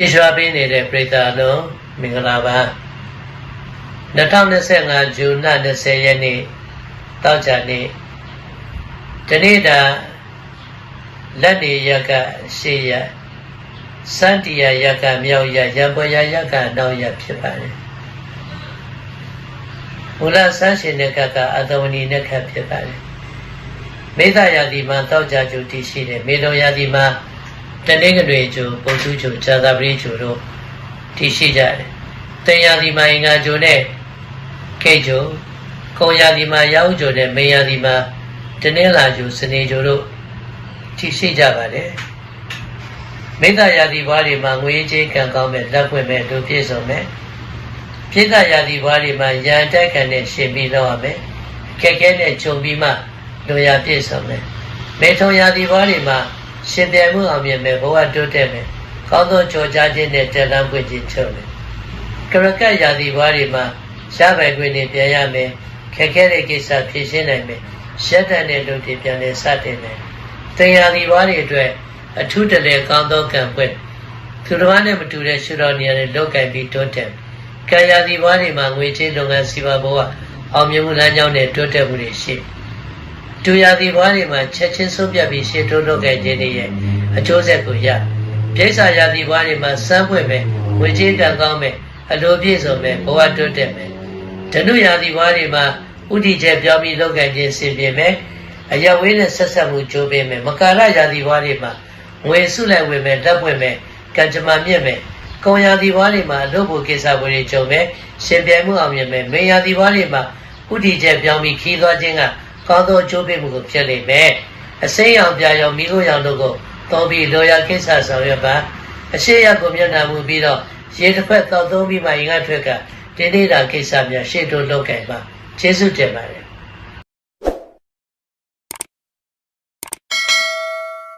ပြေရွှာပေးနေတဲ့ပရိသတ်လုံးမင်္ဂလာပါ2025ဇွန်လ20ရက်နေ့တောက်ကြနေ့ဒီနေ့တာလက်နေရက်ကရှေ့ရက်စန္တီယာရက်ကမြောက်ရက်ရံပေါ်ရရက်ကနောက်ရက်ဖြစ်ပါတယ်မူလဆန်းရှင်တဲ့ကကအသဝနီနဲ့ခတ်ဖြစ်ပါတယ်မေတ္တာယာတိမှာတောက်ကြကျူတည်ရှိတယ်မေတော်ယာတိမှာ တနေ့ကတွေကျူပုထုကျူဇာတာပရိကျူတို့တည်ရှိကြတယ်တင်ယာတိမှာအင်္ဂါကျူနဲ့ကိတ်ကျူကုံယာတိမှာရောက်ကျူနဲ့မေယာတိမှာတနေ့လာကျူစနေကျူတို့တည်ရှိကြပါတယ်မေတ္တာယာတိဘွားတွေမှာငွေကြေးကံကောင်းမဲ့လက်ဖွင့်မဲ့လူပြည့်စုံမဲ့ပြည့်တယာတိဘွားတွေမှာရန်တိုက်ခံနဲ့ရှင်ပြီးတော့ရမယ်ခက်ခဲနဲ့ခြုံပြီးမှလူရပြည့်စုံမယ်မေထုံယာတိဘွားတွေမှာ ရှင်ပြမှုအောင်မြင်မဲ့ဘဝတိုးတက်မယ်ကောင်းသောကြော်ကြားခြင်းနဲ့တက်လန်းပွင့်ခြင်းချုပ်မယ်ကရကတ်ယာတိဘွားတွေမှာရှားပိုင်ခွင့်နဲ့ပြန်ရမယ်ခက်ခဲတဲ့ကိစ္စဖြေရှင်းနိုင်မယ်ရှက်တဲ့တဲ့လူတွေပြန်လဲစတင်မယ်တင်ယာတိဘွားတွေအတွက်အထူးတလဲကောင်းသောကံပွင့်သူတော်နဲ့မတူတဲ့ရှုတော်နေရာနဲ့လောက်ကင်ပြီးတိုးတက်ကံယာတိဘွားတွေမှာငွေချင်းလုပ်ငန်းစီးပွားဘဝအောင်မြင်မှုလမ်းကြောင်းနဲ့တိုးတက်မှုတွေရှိတူယာ တိဘွားတွေမှာချက်ချင်းဆုံးဖြတ်ပြီးရှေ့တိုးလုပ်ခဲ့ခြင်းတွေရဲ့အကျိုးဆက်ကိုရပြိဿာယာတိဘွားတွေမှာစမ်းပွင့်မယ်ငွေချင်းကံကောင်းမယ်အလိုပြည့်စုံမယ်ဘဝတိုးတက်မယ်ဓနုယာတိဘွားတွေမှာဥတီချက်ပြောင်းပြီးလုပ်ခဲ့ခြင်းဆင်ပြေမယ်အယဝေးနဲ့ဆက်ဆက်မှုကြိုးပေးမယ်မကာရယာတိဘွားတွေမှာငွေစုလိုက်ဝင်မယ်လက်ပွင့်မယ်ကံကြမ္မာမြင့်မယ်ကုံယာတိဘွားတွေမှာအလုပ်ဖို့ကိစ္စတွေကြုံမယ်ရှင်ပြိုင်မှုအောင်မြင်မယ်မေယာတိဘွားတွေမှာဥတီချက်ပြောင်းပြီးခီးသွားခြင်းက ကောင်းသောကြိုးပေးမှုကိုဖြစ်လိမ့်မယ်အစိမ်းရောင်ပြရောင်မိခိုးရောင်တို့ကိုသုံးပြီးလောရာကိစ္စဆောင်ရွက်ပါအရှိရကိုမျက်နှာမူပြီးတော့ရေတစ်ဖက်သောက်သုံးပြီးမှရင်ကထွက်ကတင်းနေတာကိစ္စများရှေ့တို့လုပ်ကြပါကျေးဇူးတင်ပါတယ်